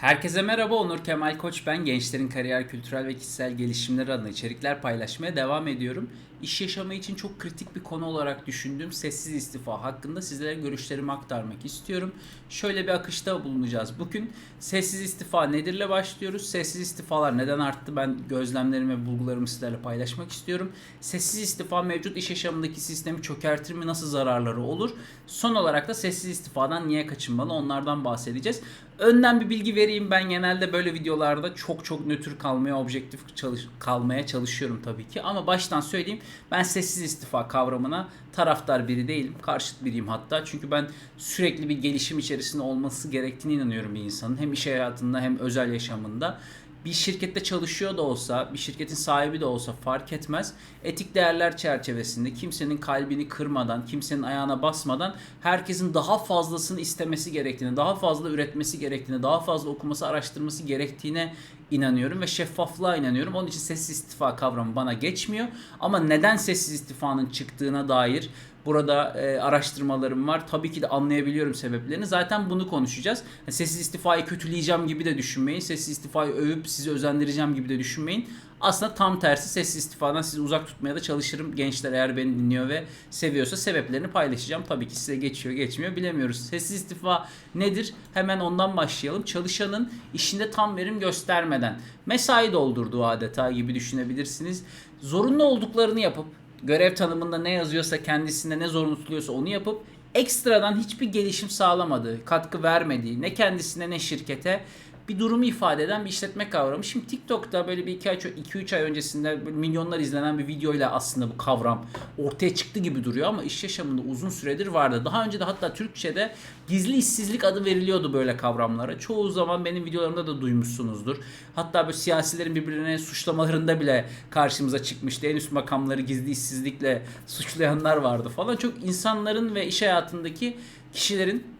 Herkese merhaba Onur Kemal Koç ben. Gençlerin kariyer, kültürel ve kişisel gelişimleri adına içerikler paylaşmaya devam ediyorum. İş yaşamı için çok kritik bir konu olarak düşündüğüm sessiz istifa hakkında sizlere görüşlerimi aktarmak istiyorum. Şöyle bir akışta bulunacağız. Bugün sessiz istifa nedirle başlıyoruz. Sessiz istifalar neden arttı? Ben gözlemlerimi ve bulgularımı sizlerle paylaşmak istiyorum. Sessiz istifa mevcut iş yaşamındaki sistemi çökertir mi? Nasıl zararları olur? Son olarak da sessiz istifadan niye kaçınmalı? Onlardan bahsedeceğiz. Önden bir bilgi vereyim. Ben genelde böyle videolarda çok çok nötr kalmaya, objektif çalış kalmaya çalışıyorum tabii ki. Ama baştan söyleyeyim. Ben sessiz istifa kavramına taraftar biri değilim. Karşıt biriyim hatta. Çünkü ben sürekli bir gelişim içerisinde olması gerektiğine inanıyorum bir insanın. Hem iş hayatında hem özel yaşamında bir şirkette çalışıyor da olsa, bir şirketin sahibi de olsa fark etmez. Etik değerler çerçevesinde kimsenin kalbini kırmadan, kimsenin ayağına basmadan herkesin daha fazlasını istemesi gerektiğini, daha fazla üretmesi gerektiğini, daha fazla okuması, araştırması gerektiğine inanıyorum ve şeffaflığa inanıyorum. Onun için sessiz istifa kavramı bana geçmiyor. Ama neden sessiz istifanın çıktığına dair Burada e, araştırmalarım var. Tabii ki de anlayabiliyorum sebeplerini. Zaten bunu konuşacağız. Yani sessiz istifayı kötüleyeceğim gibi de düşünmeyin. Sessiz istifayı övüp sizi özendireceğim gibi de düşünmeyin. Aslında tam tersi sessiz istifadan sizi uzak tutmaya da çalışırım. Gençler eğer beni dinliyor ve seviyorsa sebeplerini paylaşacağım. Tabii ki size geçiyor geçmiyor bilemiyoruz. Sessiz istifa nedir? Hemen ondan başlayalım. Çalışanın işinde tam verim göstermeden mesai doldurduğu adeta gibi düşünebilirsiniz. Zorunlu olduklarını yapıp görev tanımında ne yazıyorsa kendisinde ne zorunlu tutuluyorsa onu yapıp ekstradan hiçbir gelişim sağlamadığı, katkı vermediği ne kendisine ne şirkete bir durumu ifade eden bir işletme kavramı. Şimdi TikTok'ta böyle bir 2 ay 2-3 ay öncesinde milyonlar izlenen bir videoyla aslında bu kavram ortaya çıktı gibi duruyor ama iş yaşamında uzun süredir vardı. Daha önce de hatta Türkçe'de gizli işsizlik adı veriliyordu böyle kavramlara. Çoğu zaman benim videolarımda da duymuşsunuzdur. Hatta böyle siyasilerin birbirine suçlamalarında bile karşımıza çıkmıştı. En üst makamları gizli işsizlikle suçlayanlar vardı falan. Çok insanların ve iş hayatındaki kişilerin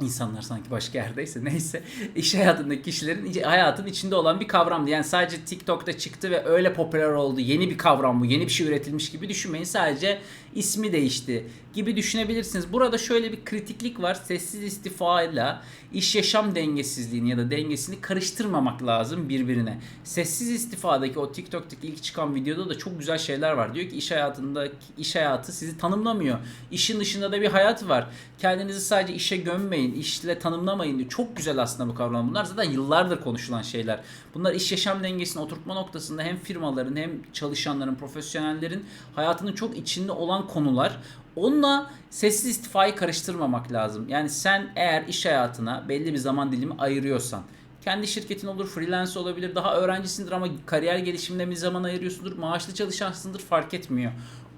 insanlar sanki başka yerdeyse neyse iş hayatındaki kişilerin hayatın içinde olan bir kavramdı. Yani sadece TikTok'ta çıktı ve öyle popüler oldu. Yeni bir kavram bu. Yeni bir şey üretilmiş gibi düşünmeyin. Sadece ismi değişti gibi düşünebilirsiniz. Burada şöyle bir kritiklik var. Sessiz istifa ile iş yaşam dengesizliğini ya da dengesini karıştırmamak lazım birbirine. Sessiz istifadaki o TikTok'taki ilk çıkan videoda da çok güzel şeyler var. Diyor ki iş hayatında iş hayatı sizi tanımlamıyor. İşin dışında da bir hayat var. Kendinizi sadece işe gömmeyin, işle tanımlamayın diyor. Çok güzel aslında bu kavram. Bunlar zaten yıllardır konuşulan şeyler. Bunlar iş yaşam dengesini oturtma noktasında hem firmaların hem çalışanların, profesyonellerin hayatının çok içinde olan konular. Onunla sessiz istifayı karıştırmamak lazım. Yani sen eğer iş hayatına belli bir zaman dilimi ayırıyorsan kendi şirketin olur, freelance olabilir, daha öğrencisindir ama kariyer gelişimine bir zaman ayırıyorsundur, maaşlı çalışansındır fark etmiyor.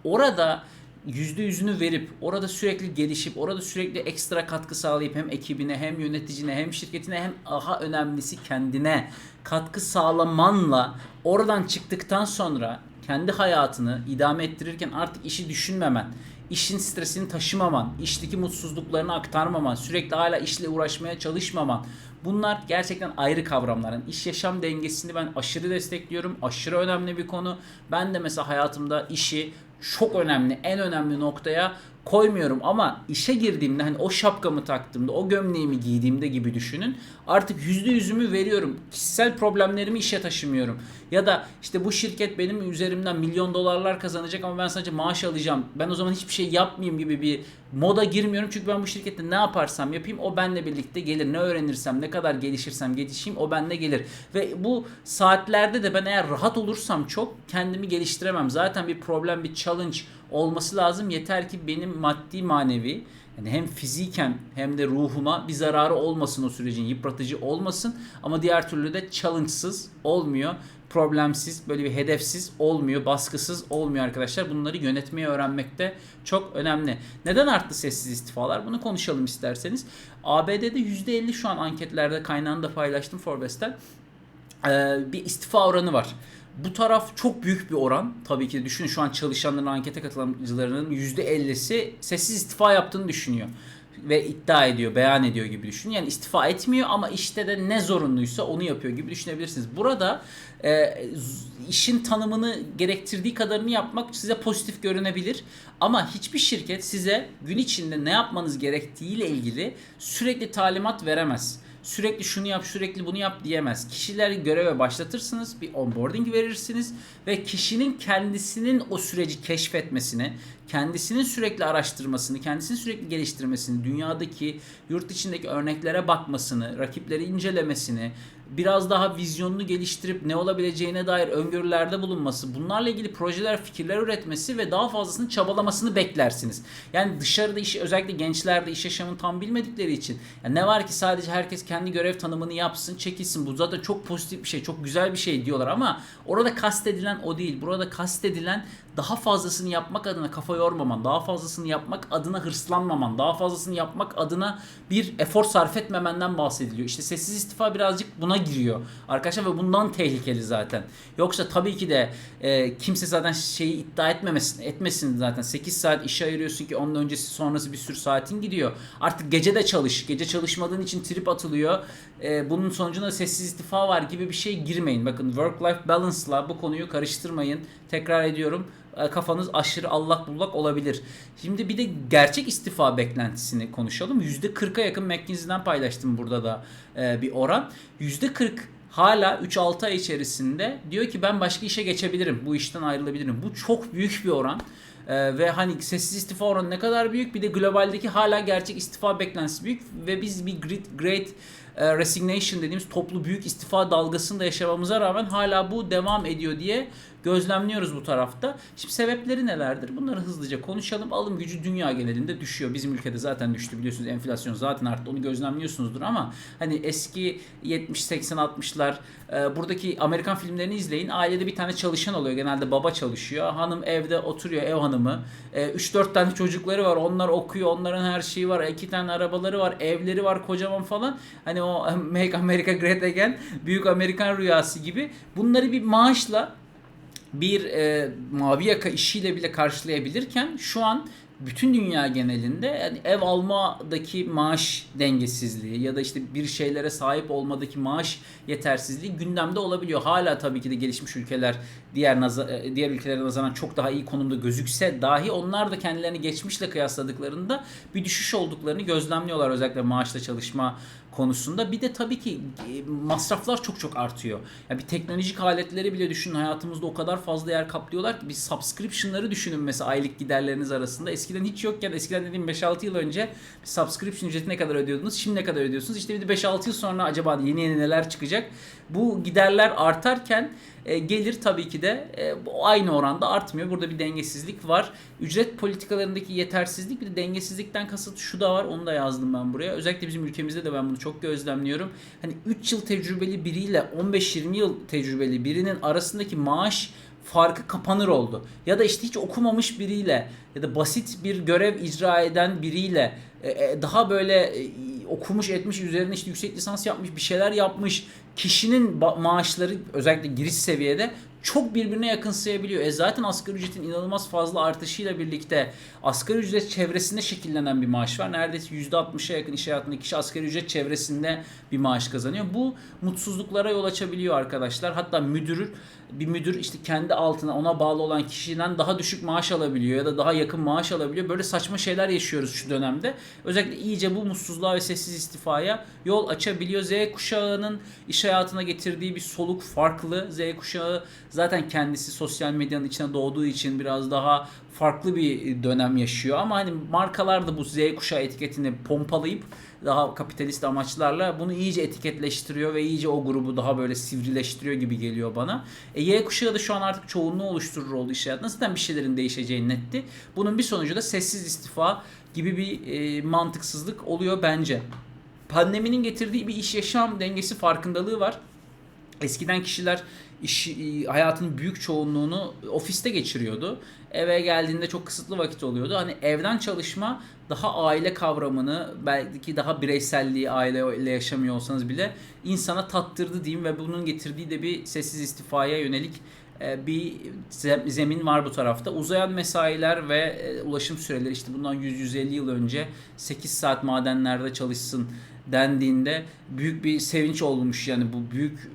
Orada yüzde yüzünü verip orada sürekli gelişip orada sürekli ekstra katkı sağlayıp hem ekibine hem yöneticine hem şirketine hem daha önemlisi kendine katkı sağlamanla oradan çıktıktan sonra kendi hayatını idame ettirirken artık işi düşünmemen, işin stresini taşımaman, işteki mutsuzluklarını aktarmaman, sürekli hala işle uğraşmaya çalışmaman. Bunlar gerçekten ayrı kavramlar. Yani iş yaşam dengesini ben aşırı destekliyorum. Aşırı önemli bir konu. Ben de mesela hayatımda işi çok önemli, en önemli noktaya koymuyorum ama işe girdiğimde hani o şapkamı taktığımda, o gömleğimi giydiğimde gibi düşünün. Artık yüzde yüzümü veriyorum. Kişisel problemlerimi işe taşımıyorum. Ya da işte bu şirket benim üzerimden milyon dolarlar kazanacak ama ben sadece maaş alacağım. Ben o zaman hiçbir şey yapmayayım gibi bir moda girmiyorum. Çünkü ben bu şirkette ne yaparsam yapayım o benle birlikte gelir. Ne öğrenirsem, ne kadar gelişirsem gelişeyim o benle gelir. Ve bu saatlerde de ben eğer rahat olursam çok kendimi geliştiremem. Zaten bir problem, bir challenge olması lazım. Yeter ki benim maddi manevi yani hem fiziken hem de ruhuma bir zararı olmasın o sürecin yıpratıcı olmasın ama diğer türlü de challenge'sız olmuyor. Problemsiz, böyle bir hedefsiz olmuyor, baskısız olmuyor arkadaşlar. Bunları yönetmeyi öğrenmek de çok önemli. Neden arttı sessiz istifalar? Bunu konuşalım isterseniz. ABD'de %50 şu an anketlerde kaynağını da paylaştım Forbes'ten. Ee, bir istifa oranı var. Bu taraf çok büyük bir oran. Tabii ki düşünün şu an çalışanların ankete katılımcılarının %50'si sessiz istifa yaptığını düşünüyor. Ve iddia ediyor, beyan ediyor gibi düşünün. Yani istifa etmiyor ama işte de ne zorunluysa onu yapıyor gibi düşünebilirsiniz. Burada e, işin tanımını gerektirdiği kadarını yapmak size pozitif görünebilir. Ama hiçbir şirket size gün içinde ne yapmanız gerektiğiyle ilgili sürekli talimat veremez sürekli şunu yap sürekli bunu yap diyemez. Kişileri göreve başlatırsınız bir onboarding verirsiniz ve kişinin kendisinin o süreci keşfetmesini, kendisinin sürekli araştırmasını, kendisini sürekli geliştirmesini, dünyadaki, yurt içindeki örneklere bakmasını, rakipleri incelemesini, biraz daha vizyonunu geliştirip ne olabileceğine dair öngörülerde bulunması, bunlarla ilgili projeler, fikirler üretmesi ve daha fazlasını çabalamasını beklersiniz. Yani dışarıda iş özellikle gençlerde iş yaşamını tam bilmedikleri için yani ne var ki sadece herkes kendi görev tanımını yapsın, çekilsin. Bu zaten çok pozitif bir şey, çok güzel bir şey diyorlar ama orada kastedilen o değil. Burada kastedilen daha fazlasını yapmak adına kafa yormaman, daha fazlasını yapmak adına hırslanmaman, daha fazlasını yapmak adına bir efor sarf etmemenden bahsediliyor. İşte sessiz istifa birazcık buna giriyor arkadaşlar ve bundan tehlikeli zaten. Yoksa tabii ki de e, kimse zaten şeyi iddia etmemesin, etmesin zaten. 8 saat işe ayırıyorsun ki onun öncesi sonrası bir sürü saatin gidiyor. Artık gece de çalış. Gece çalışmadığın için trip atılıyor. E, bunun sonucunda sessiz istifa var gibi bir şey girmeyin. Bakın work-life balance'la bu konuyu karıştırmayın. Tekrar ediyorum kafanız aşırı allak bullak olabilir. Şimdi bir de gerçek istifa beklentisini konuşalım. %40'a yakın McKinsey'den paylaştım burada da e, bir oran. %40 hala 3-6 ay içerisinde diyor ki ben başka işe geçebilirim. Bu işten ayrılabilirim. Bu çok büyük bir oran. Ee, ve hani sessiz istifa oranı ne kadar büyük bir de globaldeki hala gerçek istifa beklentisi büyük ve biz bir great, great e, resignation dediğimiz toplu büyük istifa dalgasında yaşamamıza rağmen hala bu devam ediyor diye gözlemliyoruz bu tarafta. Şimdi sebepleri nelerdir? Bunları hızlıca konuşalım. Alım gücü dünya genelinde düşüyor. Bizim ülkede zaten düştü biliyorsunuz. Enflasyon zaten arttı. Onu gözlemliyorsunuzdur ama hani eski 70 80 60'lar buradaki Amerikan filmlerini izleyin. Ailede bir tane çalışan oluyor. Genelde baba çalışıyor. Hanım evde oturuyor ev hanımı. 3-4 tane çocukları var. Onlar okuyor. Onların her şeyi var. 2 tane arabaları var. Evleri var kocaman falan. Hani o Make America Great Again büyük Amerikan rüyası gibi. Bunları bir maaşla bir e, mavi yaka işiyle bile karşılayabilirken şu an bütün dünya genelinde yani ev almadaki maaş dengesizliği ya da işte bir şeylere sahip olmadaki maaş yetersizliği gündemde olabiliyor. Hala tabii ki de gelişmiş ülkeler diğer naza- diğer ülkelere nazaran çok daha iyi konumda gözükse dahi onlar da kendilerini geçmişle kıyasladıklarında bir düşüş olduklarını gözlemliyorlar özellikle maaşla çalışma konusunda. Bir de tabii ki e, masraflar çok çok artıyor. Ya bir teknolojik aletleri bile düşünün hayatımızda o kadar fazla yer kaplıyorlar ki bir subscription'ları düşünün mesela aylık giderleriniz arasında. Eskiden hiç yokken eskiden dediğim 5-6 yıl önce bir subscription ücreti ne kadar ödüyordunuz? Şimdi ne kadar ödüyorsunuz? İşte bir de 5-6 yıl sonra acaba yeni yeni neler çıkacak? Bu giderler artarken e, gelir tabii ki de e, aynı oranda artmıyor. Burada bir dengesizlik var. Ücret politikalarındaki yetersizlik bir de dengesizlikten kasıt şu da var. Onu da yazdım ben buraya. Özellikle bizim ülkemizde de ben bunu çok gözlemliyorum. Hani 3 yıl tecrübeli biriyle 15-20 yıl tecrübeli birinin arasındaki maaş farkı kapanır oldu. Ya da işte hiç okumamış biriyle ya da basit bir görev icra eden biriyle e, daha böyle okumuş etmiş üzerine işte yüksek lisans yapmış bir şeyler yapmış kişinin maaşları özellikle giriş seviyede çok birbirine yakınsayabiliyor. E zaten asgari ücretin inanılmaz fazla artışıyla birlikte asgari ücret çevresinde şekillenen bir maaş var. Neredeyse %60'a yakın iş hayatındaki kişi asgari ücret çevresinde bir maaş kazanıyor. Bu mutsuzluklara yol açabiliyor arkadaşlar. Hatta müdür bir müdür işte kendi altına ona bağlı olan kişiden daha düşük maaş alabiliyor ya da daha yakın maaş alabiliyor. Böyle saçma şeyler yaşıyoruz şu dönemde. Özellikle iyice bu mutsuzluğa ve sessiz istifaya yol açabiliyor. Z kuşağının iş hayatına getirdiği bir soluk farklı. Z kuşağı zaten kendisi sosyal medyanın içine doğduğu için biraz daha farklı bir dönem yaşıyor ama hani markalar da bu Z kuşağı etiketini pompalayıp daha kapitalist amaçlarla bunu iyice etiketleştiriyor ve iyice o grubu daha böyle sivrileştiriyor gibi geliyor bana. E, y kuşağı da şu an artık çoğunluğu oluşturur oldu iş hayatında. Zaten bir şeylerin değişeceği netti. Bunun bir sonucu da sessiz istifa gibi bir e, mantıksızlık oluyor bence. Pandeminin getirdiği bir iş yaşam dengesi farkındalığı var. Eskiden kişiler iş hayatının büyük çoğunluğunu ofiste geçiriyordu. Eve geldiğinde çok kısıtlı vakit oluyordu. Hani evden çalışma daha aile kavramını belki daha bireyselliği aileyle yaşamıyor olsanız bile insana tattırdı diyeyim ve bunun getirdiği de bir sessiz istifaya yönelik e, bir zemin var bu tarafta. Uzayan mesailer ve e, ulaşım süreleri işte bundan 100-150 yıl önce 8 saat madenlerde çalışsın dendiğinde büyük bir sevinç olmuş yani bu büyük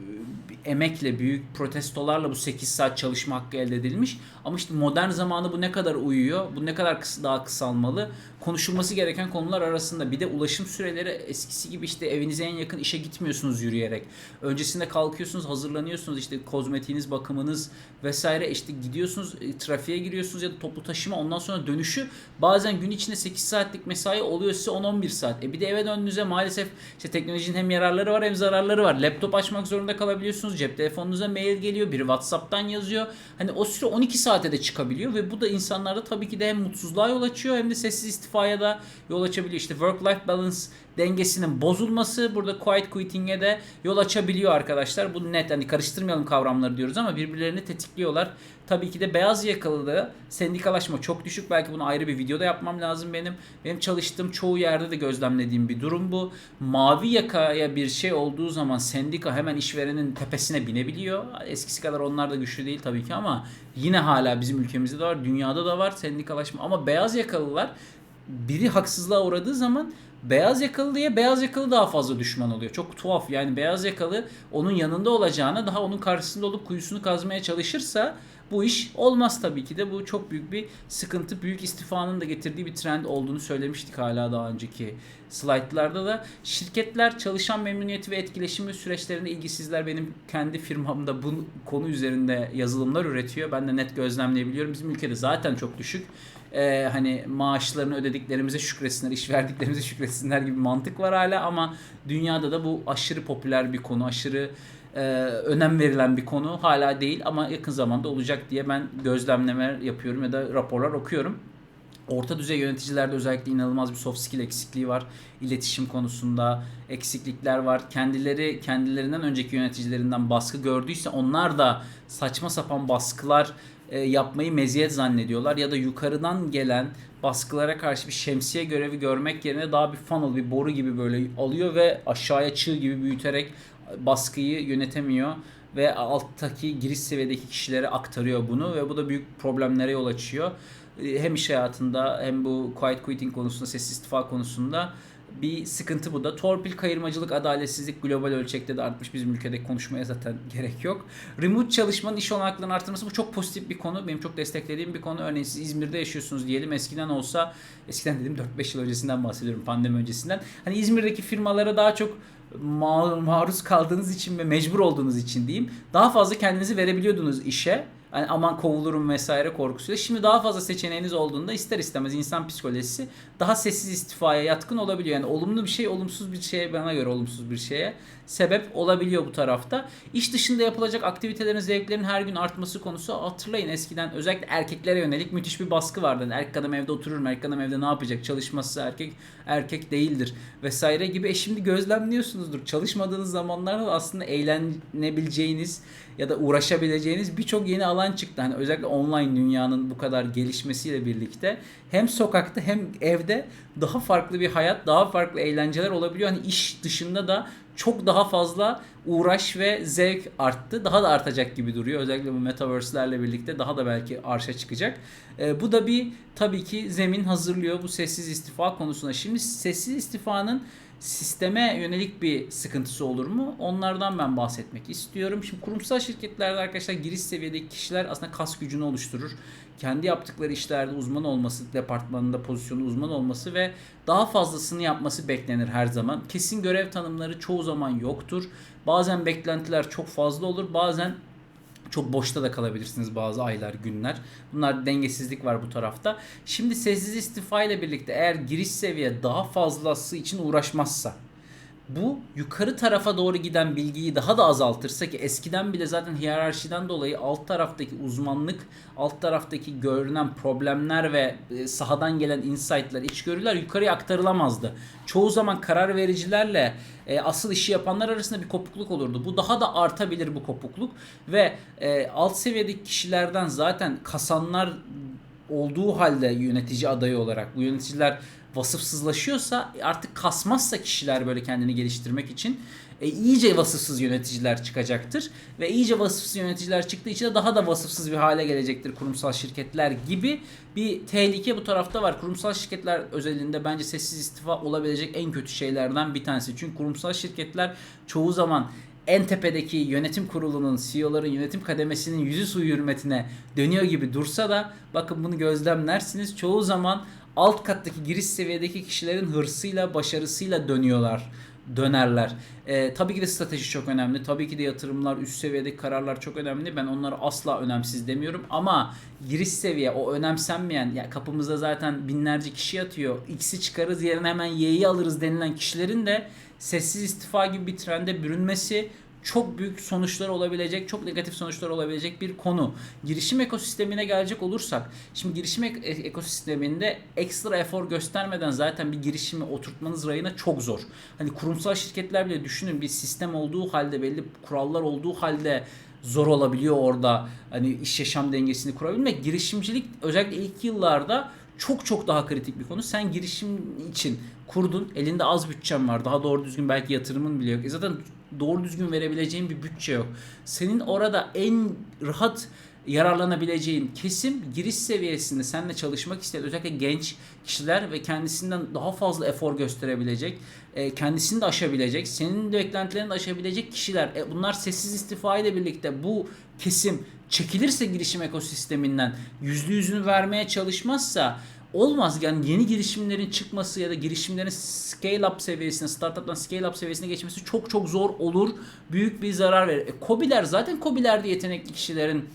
emekle, büyük protestolarla bu 8 saat çalışma hakkı elde edilmiş. Ama işte modern zamanı bu ne kadar uyuyor, bu ne kadar kısa, daha kısalmalı, konuşulması gereken konular arasında. Bir de ulaşım süreleri eskisi gibi işte evinize en yakın işe gitmiyorsunuz yürüyerek. Öncesinde kalkıyorsunuz, hazırlanıyorsunuz işte kozmetiğiniz, bakımınız vesaire işte gidiyorsunuz, e, trafiğe giriyorsunuz ya da toplu taşıma ondan sonra dönüşü bazen gün içinde 8 saatlik mesai oluyor size 10-11 saat. E bir de eve döndüğünüzde maalesef işte teknolojinin hem yararları var hem zararları var. Laptop açmak zorunda kalabiliyorsunuz. Cep telefonunuza mail geliyor. Biri WhatsApp'tan yazıyor. Hani o süre 12 saate de çıkabiliyor ve bu da insanlarda tabii ki de hem mutsuzluğa yol açıyor hem de sessiz istifaya da yol açabiliyor. İşte work-life balance dengesinin bozulması burada quiet quitting'e de yol açabiliyor arkadaşlar. Bu net hani karıştırmayalım kavramları diyoruz ama birbirlerini tetikliyorlar. Tabii ki de beyaz yakalılığı sendikalaşma çok düşük. Belki bunu ayrı bir videoda yapmam lazım benim. Benim çalıştığım çoğu yerde de gözlemlediğim bir durum bu. Mavi yakaya bir şey olduğu zaman sendika hemen işverenin tepesine binebiliyor. Eskisi kadar onlar da güçlü değil tabii ki ama yine hala bizim ülkemizde de var, dünyada da var sendikalaşma. Ama beyaz yakalılar biri haksızlığa uğradığı zaman beyaz yakalı diye beyaz yakalı daha fazla düşman oluyor. Çok tuhaf yani beyaz yakalı onun yanında olacağına daha onun karşısında olup kuyusunu kazmaya çalışırsa bu iş olmaz tabii ki de. Bu çok büyük bir sıkıntı. Büyük istifanın da getirdiği bir trend olduğunu söylemiştik hala daha önceki slaytlarda da. Şirketler çalışan memnuniyeti ve etkileşimi süreçlerinde ilgisizler. Benim kendi firmamda bu konu üzerinde yazılımlar üretiyor. Ben de net gözlemleyebiliyorum. Bizim ülkede zaten çok düşük. Ee, hani maaşlarını ödediklerimize şükretsinler, iş verdiklerimize şükretsinler gibi mantık var hala ama dünyada da bu aşırı popüler bir konu, aşırı e, önem verilen bir konu hala değil ama yakın zamanda olacak diye ben gözlemleme yapıyorum ya da raporlar okuyorum. Orta düzey yöneticilerde özellikle inanılmaz bir soft skill eksikliği var. İletişim konusunda eksiklikler var. Kendileri kendilerinden önceki yöneticilerinden baskı gördüyse onlar da saçma sapan baskılar e, yapmayı meziyet zannediyorlar ya da yukarıdan gelen baskılara karşı bir şemsiye görevi görmek yerine daha bir funnel, bir boru gibi böyle alıyor ve aşağıya çığ gibi büyüterek baskıyı yönetemiyor ve alttaki giriş seviyedeki kişilere aktarıyor bunu ve bu da büyük problemlere yol açıyor. Hem iş hayatında hem bu quiet quitting konusunda, sessiz istifa konusunda bir sıkıntı bu da. Torpil, kayırmacılık, adaletsizlik global ölçekte de artmış. Bizim ülkede konuşmaya zaten gerek yok. Remote çalışmanın iş olanaklarını artırması bu çok pozitif bir konu. Benim çok desteklediğim bir konu. Örneğin siz İzmir'de yaşıyorsunuz diyelim. Eskiden olsa, eskiden dedim 4-5 yıl öncesinden bahsediyorum pandemi öncesinden. Hani İzmir'deki firmalara daha çok ma- maruz kaldığınız için ve mecbur olduğunuz için diyeyim. Daha fazla kendinizi verebiliyordunuz işe. Hani aman kovulurum vesaire korkusuyla. Şimdi daha fazla seçeneğiniz olduğunda ister istemez insan psikolojisi daha sessiz istifaya yatkın olabiliyor. Yani olumlu bir şey, olumsuz bir şeye bana göre olumsuz bir şeye sebep olabiliyor bu tarafta. İş dışında yapılacak aktivitelerin, zevklerin her gün artması konusu hatırlayın eskiden özellikle erkeklere yönelik müthiş bir baskı vardı. Yani erkek adam evde oturur mu? Erkek adam evde ne yapacak? Çalışması erkek erkek değildir vesaire gibi. E şimdi gözlemliyorsunuzdur. Çalışmadığınız zamanlarda da aslında eğlenebileceğiniz ya da uğraşabileceğiniz birçok yeni alan çıktı. Hani özellikle online dünyanın bu kadar gelişmesiyle birlikte hem sokakta hem evde daha farklı bir hayat, daha farklı eğlenceler olabiliyor. Hani iş dışında da çok daha fazla uğraş ve zevk arttı. Daha da artacak gibi duruyor. Özellikle bu metaverse'lerle birlikte daha da belki arşa çıkacak. E, bu da bir tabii ki zemin hazırlıyor bu sessiz istifa konusuna. Şimdi sessiz istifanın sisteme yönelik bir sıkıntısı olur mu? Onlardan ben bahsetmek istiyorum. Şimdi kurumsal şirketlerde arkadaşlar giriş seviyedeki kişiler aslında kas gücünü oluşturur. Kendi yaptıkları işlerde uzman olması, departmanında pozisyonu uzman olması ve daha fazlasını yapması beklenir her zaman. Kesin görev tanımları çoğu zaman yoktur. Bazen beklentiler çok fazla olur. Bazen çok boşta da kalabilirsiniz bazı aylar, günler. Bunlar dengesizlik var bu tarafta. Şimdi sessiz istifa ile birlikte eğer giriş seviye daha fazlası için uğraşmazsa bu yukarı tarafa doğru giden bilgiyi daha da azaltırsa ki eskiden bile zaten hiyerarşiden dolayı alt taraftaki uzmanlık, alt taraftaki görünen problemler ve e, sahadan gelen insight'lar, içgörüler yukarıya aktarılamazdı. Çoğu zaman karar vericilerle e, asıl işi yapanlar arasında bir kopukluk olurdu. Bu daha da artabilir bu kopukluk ve e, alt seviyedeki kişilerden zaten kasanlar olduğu halde yönetici adayı olarak bu yöneticiler vasıfsızlaşıyorsa artık kasmazsa kişiler böyle kendini geliştirmek için e, iyice vasıfsız yöneticiler çıkacaktır. Ve iyice vasıfsız yöneticiler çıktığı için de daha da vasıfsız bir hale gelecektir kurumsal şirketler gibi bir tehlike bu tarafta var. Kurumsal şirketler özelinde bence sessiz istifa olabilecek en kötü şeylerden bir tanesi. Çünkü kurumsal şirketler çoğu zaman en tepedeki yönetim kurulunun, CEO'ların yönetim kademesinin yüzü suyu hürmetine dönüyor gibi dursa da bakın bunu gözlemlersiniz. Çoğu zaman alt kattaki giriş seviyedeki kişilerin hırsıyla, başarısıyla dönüyorlar dönerler. Ee, tabii ki de strateji çok önemli. Tabii ki de yatırımlar, üst seviyedeki kararlar çok önemli. Ben onları asla önemsiz demiyorum. Ama giriş seviye, o önemsenmeyen, ya kapımızda zaten binlerce kişi yatıyor. X'i çıkarız yerine hemen Y'yi alırız denilen kişilerin de sessiz istifa gibi bir trende bürünmesi çok büyük sonuçlar olabilecek, çok negatif sonuçlar olabilecek bir konu. Girişim ekosistemine gelecek olursak, şimdi girişim ek- ekosisteminde ekstra efor göstermeden zaten bir girişimi oturtmanız rayına çok zor. Hani kurumsal şirketler bile düşünün bir sistem olduğu halde, belli kurallar olduğu halde zor olabiliyor orada. Hani iş yaşam dengesini kurabilmek. Girişimcilik özellikle ilk yıllarda çok çok daha kritik bir konu. Sen girişim için kurdun. Elinde az bütçen var. Daha doğru düzgün belki yatırımın bile yok. E zaten doğru düzgün verebileceğin bir bütçe yok. Senin orada en rahat yararlanabileceğin kesim giriş seviyesinde seninle çalışmak isteyen özellikle genç kişiler ve kendisinden daha fazla efor gösterebilecek, e, kendisini de aşabilecek, senin de beklentilerini de aşabilecek kişiler. E, bunlar sessiz istifa ile birlikte bu kesim çekilirse girişim ekosisteminden yüzde yüzünü vermeye çalışmazsa olmaz. Yani yeni girişimlerin çıkması ya da girişimlerin scale up seviyesine, startup'tan scale up seviyesine geçmesi çok çok zor olur. Büyük bir zarar verir. E, Kobiler zaten Kobilerde yetenekli kişilerin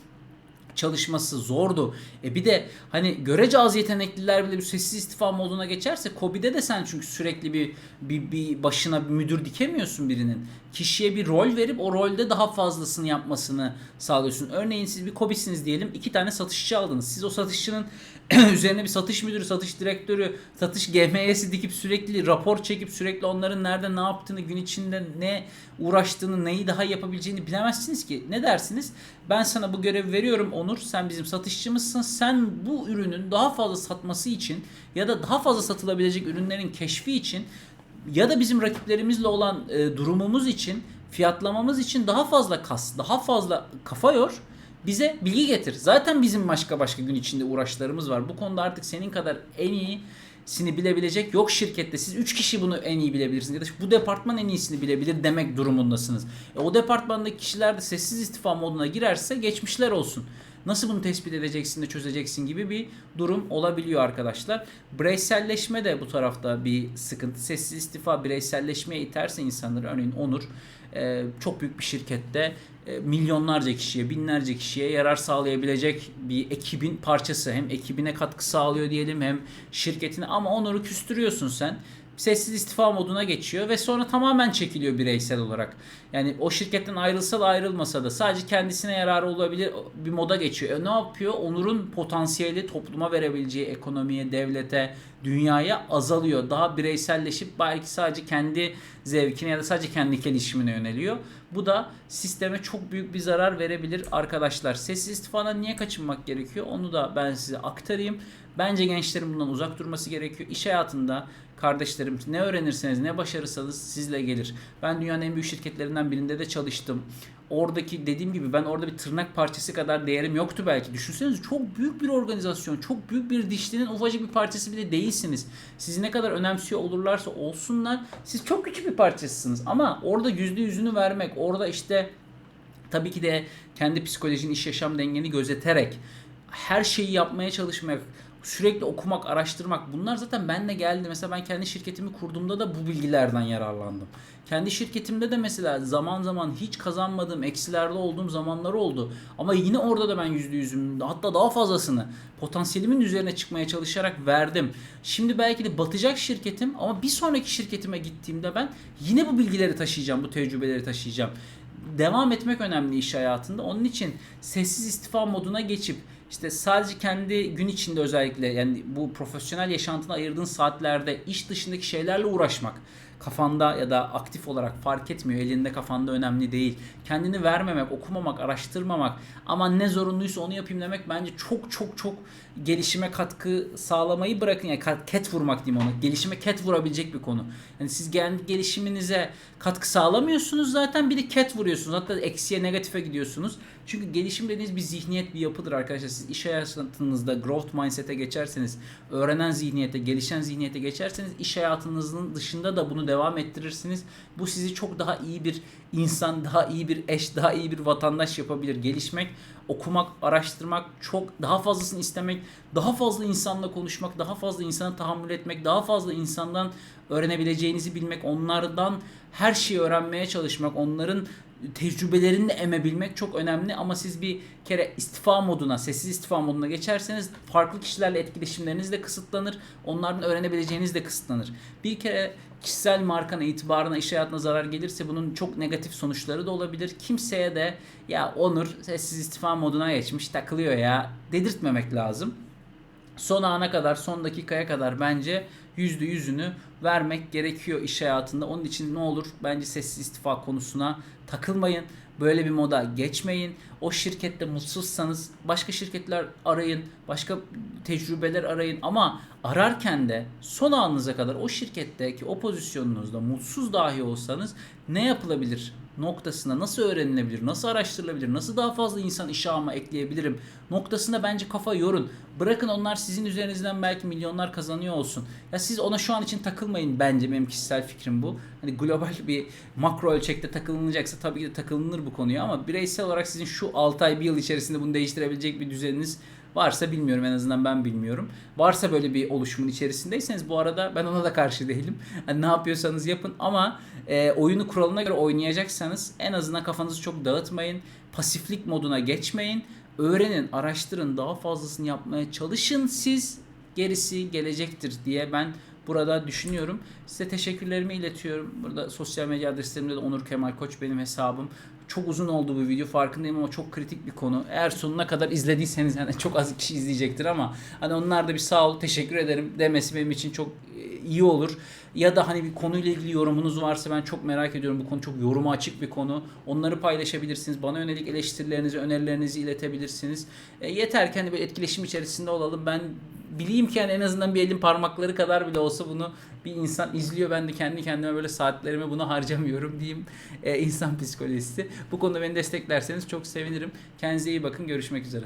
çalışması zordu. E bir de hani görece az yetenekliler bile bir sessiz istifa moduna geçerse Kobi'de de sen çünkü sürekli bir, bir, bir başına bir müdür dikemiyorsun birinin. Kişiye bir rol verip o rolde daha fazlasını yapmasını sağlıyorsun. Örneğin siz bir Kobi'siniz diyelim. iki tane satışçı aldınız. Siz o satışçının üzerine bir satış müdürü, satış direktörü, satış GMS'i dikip sürekli rapor çekip sürekli onların nerede ne yaptığını, gün içinde ne uğraştığını, neyi daha yapabileceğini bilemezsiniz ki. Ne dersiniz? Ben sana bu görevi veriyorum Onur. Sen bizim satışçımızsın. Sen bu ürünün daha fazla satması için ya da daha fazla satılabilecek ürünlerin keşfi için ya da bizim rakiplerimizle olan e, durumumuz için, fiyatlamamız için daha fazla kas, daha fazla kafa yor bize bilgi getir. Zaten bizim başka başka gün içinde uğraşlarımız var. Bu konuda artık senin kadar en iyisini bilebilecek yok şirkette. Siz 3 kişi bunu en iyi bilebilirsiniz. Ya da bu departman en iyisini bilebilir demek durumundasınız. E, o departmandaki kişiler de sessiz istifa moduna girerse geçmişler olsun. Nasıl bunu tespit edeceksin de çözeceksin gibi bir durum olabiliyor arkadaşlar. Bireyselleşme de bu tarafta bir sıkıntı. Sessiz istifa bireyselleşmeye iterse insanları örneğin Onur e, çok büyük bir şirkette e, milyonlarca kişiye, binlerce kişiye yarar sağlayabilecek bir ekibin parçası. Hem ekibine katkı sağlıyor diyelim hem şirketine ama Onur'u küstürüyorsun sen. Sessiz istifa moduna geçiyor ve sonra tamamen çekiliyor bireysel olarak. Yani o şirketten ayrılsa da ayrılmasa da sadece kendisine yararı olabilir bir moda geçiyor. E ne yapıyor? Onur'un potansiyeli topluma verebileceği ekonomiye, devlete, dünyaya azalıyor. Daha bireyselleşip belki sadece kendi zevkine ya da sadece kendi gelişimine yöneliyor. Bu da sisteme çok büyük bir zarar verebilir arkadaşlar. Sessiz istifadan niye kaçınmak gerekiyor? Onu da ben size aktarayım. Bence gençlerin bundan uzak durması gerekiyor. İş hayatında kardeşlerim ne öğrenirseniz ne başarırsanız sizle gelir. Ben dünyanın en büyük şirketlerinden birinde de çalıştım. Oradaki dediğim gibi ben orada bir tırnak parçası kadar değerim yoktu belki. Düşünsenize çok büyük bir organizasyon, çok büyük bir dişlinin ufacık bir parçası bile değilsiniz. Sizi ne kadar önemsiyor olurlarsa olsunlar siz çok küçük bir parçasısınız. Ama orada yüzde yüzünü vermek, orada işte tabii ki de kendi psikolojinin iş yaşam dengeni gözeterek her şeyi yapmaya çalışmak, sürekli okumak, araştırmak bunlar zaten benle geldi. Mesela ben kendi şirketimi kurduğumda da bu bilgilerden yararlandım. Kendi şirketimde de mesela zaman zaman hiç kazanmadığım, eksilerde olduğum zamanlar oldu. Ama yine orada da ben yüzde yüzüm, hatta daha fazlasını potansiyelimin üzerine çıkmaya çalışarak verdim. Şimdi belki de batacak şirketim ama bir sonraki şirketime gittiğimde ben yine bu bilgileri taşıyacağım, bu tecrübeleri taşıyacağım devam etmek önemli iş hayatında. Onun için sessiz istifa moduna geçip işte sadece kendi gün içinde özellikle yani bu profesyonel yaşantına ayırdığın saatlerde iş dışındaki şeylerle uğraşmak kafanda ya da aktif olarak fark etmiyor. Elinde kafanda önemli değil. Kendini vermemek, okumamak, araştırmamak ama ne zorunluysa onu yapayım demek bence çok çok çok gelişime katkı sağlamayı bırakın. Yani ket vurmak diyeyim ona. Gelişime ket vurabilecek bir konu. Yani siz kendi gelişiminize katkı sağlamıyorsunuz zaten bir de ket vuruyorsunuz. Hatta eksiye negatife gidiyorsunuz. Çünkü gelişim dediğiniz bir zihniyet, bir yapıdır arkadaşlar. siz iş hayatınızda growth mindset'e geçerseniz, öğrenen zihniyete, gelişen zihniyete geçerseniz iş hayatınızın dışında da bunu devam ettirirsiniz. Bu sizi çok daha iyi bir insan, daha iyi bir eş, daha iyi bir vatandaş yapabilir. Gelişmek, okumak, araştırmak, çok daha fazlasını istemek, daha fazla insanla konuşmak, daha fazla insana tahammül etmek, daha fazla insandan öğrenebileceğinizi bilmek, onlardan her şeyi öğrenmeye çalışmak, onların tecrübelerini emebilmek çok önemli ama siz bir kere istifa moduna, sessiz istifa moduna geçerseniz farklı kişilerle etkileşimleriniz de kısıtlanır. Onlardan öğrenebileceğiniz de kısıtlanır. Bir kere kişisel markana, itibarına, iş hayatına zarar gelirse bunun çok negatif sonuçları da olabilir. Kimseye de ya Onur sessiz istifa moduna geçmiş takılıyor ya dedirtmemek lazım son ana kadar, son dakikaya kadar bence yüzde yüzünü vermek gerekiyor iş hayatında. Onun için ne olur bence sessiz istifa konusuna takılmayın. Böyle bir moda geçmeyin. O şirkette mutsuzsanız başka şirketler arayın, başka tecrübeler arayın ama ararken de son anınıza kadar o şirketteki o pozisyonunuzda mutsuz dahi olsanız ne yapılabilir noktasına nasıl öğrenilebilir, nasıl araştırılabilir, nasıl daha fazla insan işe alma ekleyebilirim noktasına bence kafa yorun. Bırakın onlar sizin üzerinizden belki milyonlar kazanıyor olsun. Ya siz ona şu an için takılmayın bence benim kişisel fikrim bu. Hani global bir makro ölçekte takılınacaksa tabii ki de takılınır bu konuya ama bireysel olarak sizin şu 6 ay 1 yıl içerisinde bunu değiştirebilecek bir düzeniniz Varsa bilmiyorum en azından ben bilmiyorum. Varsa böyle bir oluşumun içerisindeyseniz bu arada ben ona da karşı değilim. Hani ne yapıyorsanız yapın ama e, oyunu kuralına göre oynayacaksanız en azından kafanızı çok dağıtmayın. Pasiflik moduna geçmeyin. Öğrenin, araştırın, daha fazlasını yapmaya çalışın. Siz gerisi gelecektir diye ben burada düşünüyorum. Size teşekkürlerimi iletiyorum. Burada sosyal medya adreslerimde de Onur Kemal Koç benim hesabım. Çok uzun oldu bu video farkındayım ama çok kritik bir konu. Eğer sonuna kadar izlediyseniz yani çok az kişi izleyecektir ama hani onlar da bir sağ ol teşekkür ederim demesi benim için çok iyi olur. Ya da hani bir konuyla ilgili yorumunuz varsa ben çok merak ediyorum. Bu konu çok yoruma açık bir konu. Onları paylaşabilirsiniz. Bana yönelik eleştirilerinizi, önerilerinizi iletebilirsiniz. E, yeter ki hani bir etkileşim içerisinde olalım. Ben bileyim ki yani en azından bir elin parmakları kadar bile olsa bunu bir insan izliyor. Ben de kendi kendime böyle saatlerimi buna harcamıyorum diyeyim. E, insan psikolojisi. Bu konuda beni desteklerseniz çok sevinirim. Kendinize iyi bakın. Görüşmek üzere.